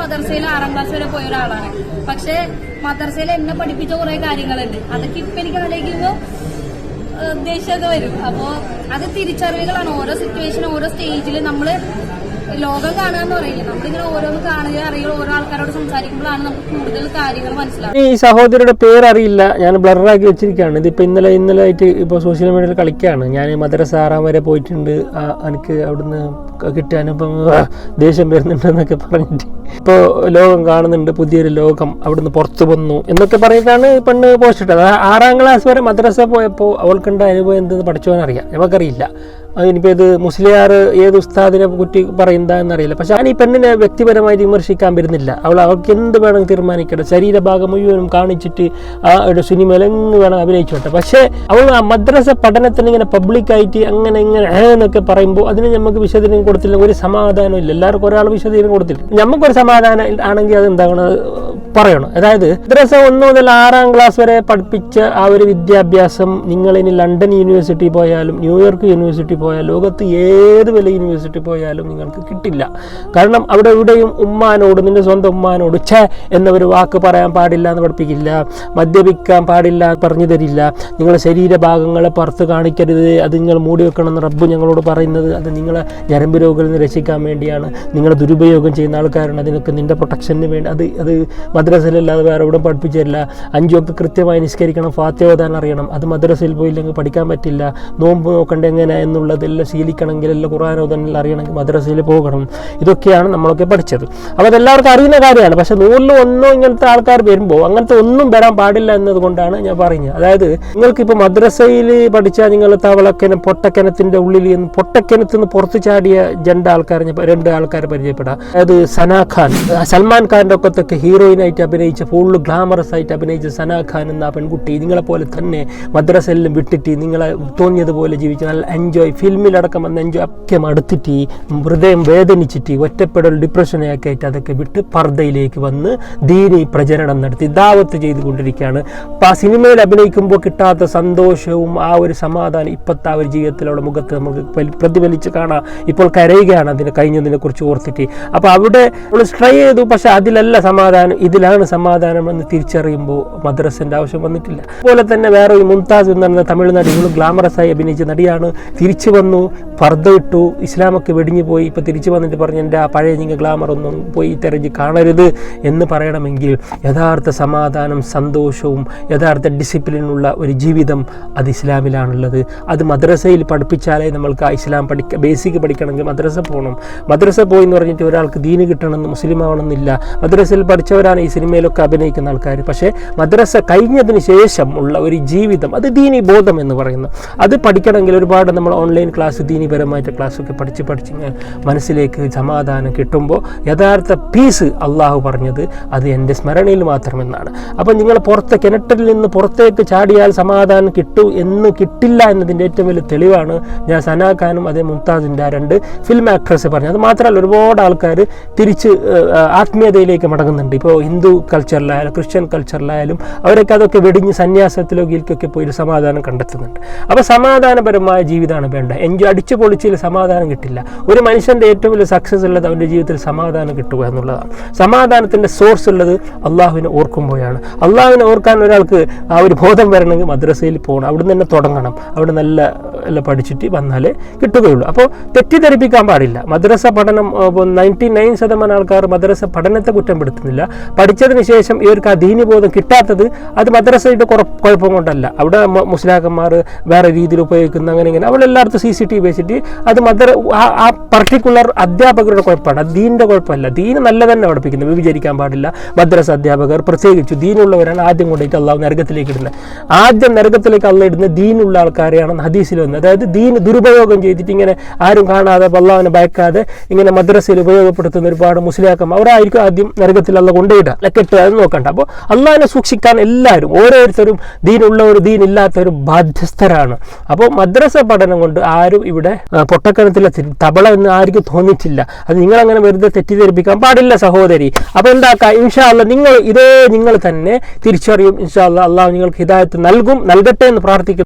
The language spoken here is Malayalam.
മദർസയിൽ ആറാം ക്ലാസ് വരെ പോയ ഒരാളാണ്. പക്ഷെ മദർസയിൽ എന്നെ പഠിപ്പിച്ച കുറെ കാര്യങ്ങളുണ്ട്. അതൊക്കെ ഇപ്പൊ എനിക്ക് ആലോചിക്കുമ്പോ ദേഷ്യമൊക്കെ വരും. അപ്പോ അത് തിരിച്ചറിവുകളാണ്. ഓരോ സിറ്റുവേഷൻ ഓരോ സ്റ്റേജിൽ നമ്മൾ ലോകം കാണുക എന്ന് പറയില്ല? നമ്മളിങ്ങനെ ഓരോന്ന് കാണുക അറിയുക ഓരോ ആൾക്കാരോട് സംസാരിക്കുമ്പോഴാണ് നമുക്ക് കൂടുതൽ കാര്യങ്ങൾ മനസ്സിലാവുക ഈ സഹോദരിയുടെ പേരറിയില്ല. ഞാൻ ബ്ലറാക്കി വെച്ചിരിക്കുകയാണ്. ഇതിപ്പോൾ ഇന്നലെ ഇന്നലെ ആയിട്ട് ഇപ്പോൾ സോഷ്യൽ മീഡിയയിൽ കളിക്കുകയാണ്. ഞാൻ മദ്രസ ആറാം വരെ പോയിട്ടുണ്ട്. എനിക്ക് അവിടുന്ന് ഇപ്പം ആ, ദേഷ്യം വരുന്നുണ്ടെന്നൊക്കെ പറഞ്ഞിട്ട്. ഇപ്പോൾ ലോകം കാണുന്നുണ്ട് പുതിയൊരു ലോകം അവിടുന്ന് പുറത്തു വന്നു എന്നൊക്കെ പറഞ്ഞിട്ടാണ് പെണ്ണ് പോസ്റ്റ് ഇട്ടത്. ആറാം ക്ലാസ് വരെ മദ്രസ പോയപ്പോൾ അവൾക്കുണ്ട അനുഭവം എന്തെന്ന് പഠിച്ചവനറിയാം നമുക്കറിയില്ല. ഇനിയിപ്പോൾ ഇത് മുസ്ലിയാർ ഏത് ഉസ്താദിനെ കുറ്റി പറയുന്നതാ എന്നറിയില്ല. പക്ഷെ ഞാൻ ഈ പെണ്ണിനെ വ്യക്തിപരമായി വിമർശിക്കാൻ വരുന്നില്ല. അവൾ അവൾക്ക് എന്ത് വേണം തീരുമാനിക്കട്ടെ. ശരീരഭാഗം മുഴുവനും കാണിച്ചിട്ട് ആ ഒരു സിനിമയിലെങ്ങ് വേണം അഭിനയിച്ചോട്ടെ പക്ഷേ അവൾ ആ മദ്രസ പഠനത്തിന് ഇങ്ങനെ പബ്ലിക്കായിട്ട് അങ്ങനെ ഇങ്ങനെ എന്നൊക്കെ പറയുമ്പോൾ അതിന് നമുക്ക് വിശദീകരണം കൊടുത്തില്ല ഒരു സമാധാനം ഇല്ല. എല്ലാവർക്കും ഒരാൾ വിശദീകരണം കൊടുത്തില്ല നമുക്കൊരു സമാധാനം ആണെങ്കിൽ അത് എന്താണ് പറയണം. അതായത് മദ്രസ ഒന്ന് മുതൽ ആറാം ക്ലാസ് വരെ പഠിപ്പിച്ച ആ ഒരു വിദ്യാഭ്യാസം നിങ്ങൾ ഇനി ലണ്ടൻ യൂണിവേഴ്സിറ്റി പോയാലും ന്യൂയോർക്ക് യൂണിവേഴ്സിറ്റി പോയാലും ലോകത്ത് ഏത് വലിയ യൂണിവേഴ്സിറ്റി പോയാലും നിങ്ങൾക്ക് കിട്ടില്ല. കാരണം അവിടെ എവിടെയും ഉമ്മാനോട് നിന്റെ സ്വന്തം ഉമ്മാനോട് ഛേ എന്നൊരു വാക്ക് പറയാൻ പാടില്ല എന്ന് പഠിപ്പിക്കില്ല. മദ്യപിക്കാൻ പാടില്ല പറഞ്ഞു തരില്ല. നിങ്ങളുടെ ശരീരഭാഗങ്ങളെ പുറത്ത് കാണിക്കരുത്. അത് നിങ്ങൾ മൂടി വെക്കണം എന്ന് റബ്ബ് ഞങ്ങളോട് പറയുന്നത്. അത് നിങ്ങളെ ഞരമ്പ് രോഗങ്ങളിൽ നിന്ന് രക്ഷിക്കാൻ വേണ്ടിയാണ്. നിങ്ങളെ ദുരുപയോഗം ചെയ്യുന്ന ആൾക്കാരാണ്. അതിനൊക്കെ നിന്റെ പ്രൊട്ടക്ഷന് വേണ്ടി. അത് അത് മദ്രസയിലല്ലാതെ വേറെ എവിടെ പഠിപ്പിച്ചില്ല അഞ്ചൊക്കെ കൃത്യമായി നിഷ്കരിക്കണം ഫാത്യോദാൻ അറിയണം. അത് മദ്രസയിൽ പോയില്ലെങ്കിൽ പഠിക്കാൻ പറ്റില്ല. നോമ്പ് നോക്കണ്ട എങ്ങനെ എന്നുള്ളതെല്ലാം ശീലിക്കണമെങ്കിൽ എല്ലാം ഖുറാനോദനെല്ലാം അറിയണമെങ്കിൽ മദ്രസയിൽ പോകണം. ഇതൊക്കെയാണ് നമ്മളൊക്കെ പഠിച്ചത്. അപ്പോൾ അതെല്ലാവർക്കും അറിയുന്ന കാര്യമാണ്. പക്ഷെ നൂറിൽ ഒന്നോ ഇങ്ങനത്തെ ആൾക്കാർ വരുമ്പോൾ അങ്ങനത്തെ ഒന്നും വരാൻ പാടില്ല എന്നതുകൊണ്ടാണ് ഞാൻ പറഞ്ഞത് അതായത് നിങ്ങൾക്കിപ്പോൾ മദ്രസയിൽ പഠിച്ചാൽ നിങ്ങൾ തവളക്കന പൊട്ടക്കനത്തിന്റെ ഉള്ളിൽ നിന്ന് പൊട്ടക്കിണത്തിൽ നിന്ന് പുറത്ത് ചാടിയ രണ്ട് ആൾക്കാരെ രണ്ട് ആൾക്കാരെ പരിചയപ്പെടാം. അതായത് സനാ ഖാൻ സൽമാൻ ഖാന്റെ ഒക്കത്തൊക്കെ ഹീറോയിനായിട്ട് അഭിനയിച്ച ഫുള്ള് ഗ്ലാമറസ് ആയിട്ട് അഭിനയിച്ച സനാ ഖാൻ എന്ന പെൺകുട്ടി നിങ്ങളെപ്പോലെ തന്നെ മദ്രസയിലും വിട്ടിട്ട് നിങ്ങളെ തോന്നിയതുപോലെ ജീവിച്ച് നല്ല എൻജോയ് ഫിലിമിലടക്കം വന്ന് എൻജോയ് ഒക്കെ മടുത്തിട്ട് ഹൃദയം വേദനിച്ചിട്ട് ഒറ്റപ്പെടൽ ഡിപ്രഷനെ ഒക്കെ ആയിട്ട് അതൊക്കെ വിട്ട് പർദ്ദയിലേക്ക് വന്ന് ദീനി പ്രചരണം നടത്തി ദാവത്ത് ചെയ്തുകൊണ്ടിരിക്കുകയാണ്. അപ്പോൾ ആ സിനിമയിൽ അഭിനയിക്കുമ്പോൾ കിട്ടാത്ത സന്തോഷവും ആ ഒരു സമാധാനം ഇപ്പോഴത്തെ ആ ഒരു ജീവിതത്തിലുള്ള മുഖത്ത് നമുക്ക് പ്രതിഫലിച്ച് കാണാം. ഇപ്പോൾ കരയുകയാണ് അതിന് കഴിഞ്ഞതിനെ കുറിച്ച് ഓർത്തിട്ട്. അപ്പോൾ അവിടെ നമ്മൾ ട്രൈ ചെയ്തു പക്ഷെ അതിലല്ല സമാധാനം. ഇതിലാണ് സമാധാനമെന്ന് തിരിച്ചറിയുമ്പോൾ മദ്രസിന്റെ ആവശ്യം വന്നിട്ടില്ല. അതുപോലെ തന്നെ വേറെ ഒരു മുംതാസ് എന്ന് പറയുന്ന തമിഴ്നാട് ഗ്ലാമറസ് ആയി അഭിനയിച്ച നടിയാണ്. തിരിച്ചു വന്നു പർദ്ദ ഇട്ടു ഇസ്ലാമൊക്കെ വെടിഞ്ഞു പോയി. ഇപ്പോൾ തിരിച്ചു വന്നിട്ട് പറഞ്ഞു എന്റെ ആ പഴയ നിങ്ങൾ ഗ്ലാമർ ഒന്നും പോയി തെരഞ്ഞ് കാണരുത് എന്ന് പറയണമെങ്കിൽ യഥാർത്ഥ സമാധാനം സന്തോഷവും യഥാർത്ഥ ഡിസിപ്ലിനുള്ള ഒരു ജീവിതം അത് ഇസ്ലാമിലാണുള്ളത്. അത് മദ്രസയിൽ പഠിപ്പിച്ചാലേ നമ്മൾക്ക് ആ ഇസ്ലാം പഠിക്ക ബേസിക് പഠിക്കണമെങ്കിൽ മദ്രസ പോകണം മദ്രസ പോയി എന്ന് പറഞ്ഞിട്ട് ഒരാൾക്ക് ദീന് കിട്ടണമെന്ന് മുസ്ലിം ആവണമെന്നില്ല മദ്രസയിൽ പഠിച്ചവരാണ് ഈ സിനിമയിലൊക്കെ അഭിനയിക്കുന്ന ആൾക്കാർ പക്ഷേ മദ്രസ കഴിഞ്ഞതിന് ശേഷം ഉള്ള ഒരു ജീവിതം അത് ദീനി ബോധം എന്ന് പറയുന്നു. അത് പഠിക്കണമെങ്കിൽ ഒരുപാട് നമ്മൾ ഓൺലൈൻ ക്ലാസ് ദീനിപരമായിട്ട് ക്ലാസ്സൊക്കെ പഠിച്ച് പഠിച്ച് മനസ്സിലേക്ക് സമാധാനം കിട്ടുമ്പോൾ യഥാർത്ഥ പീസ് അള്ളാഹു പറഞ്ഞത് അത് എന്റെ സ്മരണയിൽ മാത്രമെന്നാണ്. അപ്പം നിങ്ങൾ പുറത്ത് കിണറ്റിൽ നിന്ന് പുറത്തേക്ക് ചാടിയാൽ സമാധാനം കിട്ടൂ എന്ന് കിട്ടില്ല എന്നതിന്റെ ഏറ്റവും വലിയ തെളിവാണ് ഞാൻ സനാ ഖാനും അതേ മുംതാസിന്റെ ആ രണ്ട് ഫിലിം ആക്ട്രസ് പറഞ്ഞു അത് മാത്രമല്ല ഒരുപാട് ആൾക്കാർ തിരിച്ച് ആത്മീയതയിലേക്ക് മടങ്ങുന്നുണ്ട്. ഇപ്പോൾ ഹിന്ദു കൾച്ചറിലായാലും ക്രിസ്ത്യൻ കൾച്ചറിലായാലും അവരൊക്കെ അതൊക്കെ വെടിഞ്ഞ് സന്യാസത്തിലോ ഗീൽക്കൊക്കെ പോയി ഒരു സമാധാനം കണ്ടെത്തുന്നുണ്ട്. അപ്പോൾ സമാധാനപരമായ ജീവിതമാണ് വേണ്ടത്. എൻജോയ് അടിച്ചു പൊളിച്ചിൽ സമാധാനം കിട്ടില്ല. ഒരു മനുഷ്യന്റെ ഏറ്റവും വലിയ സക്സസ് ഉള്ളത് അവന്റെ ജീവിതത്തിൽ സമാധാനം കിട്ടുക എന്നുള്ളതാണ്. സമാധാനത്തിന്റെ സോഴ്സ് ഉള്ളത് അള്ളാഹുവിനെ ഓർക്കുമ്പോഴാണ്. അള്ളാഹുവിനെ ഓർക്കാൻ ഒരാൾക്ക് ആ ഒരു ബോധം വരണമെങ്കിൽ മദ്രസയിൽ പോകണം. അവിടെ നിന്ന് തന്നെ തുടങ്ങണം. അവിടെ നല്ല എല്ലാം പഠിച്ചിട്ട് വന്നാലേ കിട്ടുകയുള്ളൂ. അപ്പോൾ തെറ്റിദ്ധരിപ്പിക്കാൻ പാടില്ല. മദ്രസ പഠനം നയന്റി നയൻ ശതമാനം ആൾക്കാർ മദ്രസ പഠനത്തെ കുറ്റപ്പെടുത്തുന്നില്ല പഠിച്ചതിന് ശേഷം ഇവർക്ക് ആ ദീനിബോധം കിട്ടാത്തത് അത് മദ്രസയുടെ കുഴപ്പം കൊണ്ടല്ല. അവിടെ മുസ്ലാക്കന്മാർ വേറെ രീതിയിൽ ഉപയോഗിക്കുന്ന അങ്ങനെ ഇങ്ങനെ. അവിടെ സി സി ടി വെച്ചിട്ട് അത് മദ്ര ആ- പർട്ടിക്കുലർ അധ്യാപകരുടെ കുഴപ്പമാണ്. അത് ദീനിന്റെ കുഴപ്പമല്ല. ദീന് നല്ല തന്നെ പഠിപ്പിക്കുന്നത് വിഭജിക്കാൻ പാടില്ല. മദ്രസ അധ്യാപകർ പ്രത്യേകിച്ച് ദീനുള്ളവരാണ് ആദ്യം കൊണ്ടിട്ട് അള്ളാഹ് നരകത്തിലേക്ക് ഇടുന്നത്. ആദ്യം നരകത്തിലേക്ക് അള്ള ഇടുന്ന ദീനുള്ള ആൾക്കാരെയാണ് ഹദീസിൽ വന്നത് അതായത് ദീൻ ദുരുപയോഗം ചെയ്തിട്ട് ഇങ്ങനെ ആരും കാണാതെ അള്ളാഹുവിനെ ഭയക്കാതെ ഇങ്ങനെ മദ്രസയിൽ ഉപയോഗപ്പെടുത്തുന്ന ഒരുപാട് മുസ്ലിയാക്കം അവരായിരിക്കും ആദ്യം നരകത്തിൽ അല്ല കെട്ടുക എന്ന് നോക്കണ്ട. അപ്പോൾ അള്ളാഹിനെ സൂക്ഷിക്കാൻ എല്ലാവരും ഓരോരുത്തരും ദീനുള്ളവരും ദീനില്ലാത്തവരും ബാധ്യസ്ഥരാണ്. അപ്പോൾ മദ്രസ പഠനം കൊണ്ട് ആരും ഇവിടെ പൊട്ടക്കനത്തിലെ തബള എന്ന് ആർക്കും തോന്നിയിട്ടില്ല. അത് നിങ്ങളങ്ങനെ വെറുതെ തെറ്റിദ്ധരിപ്പിക്കാൻ പാടില്ല സഹോദരി. അപ്പോൾ എന്താക്കുക ഇൻഷാല്ല നിങ്ങൾ ഇതേ നിങ്ങൾ തന്നെ തിരിച്ചറിയും. ഇൻഷാല്ല അള്ളാഹു നിങ്ങൾക്ക് ഹിദായത്ത് നൽകും നൽകട്ടെ എന്ന് പ്രാർത്ഥിക്കുന്നു.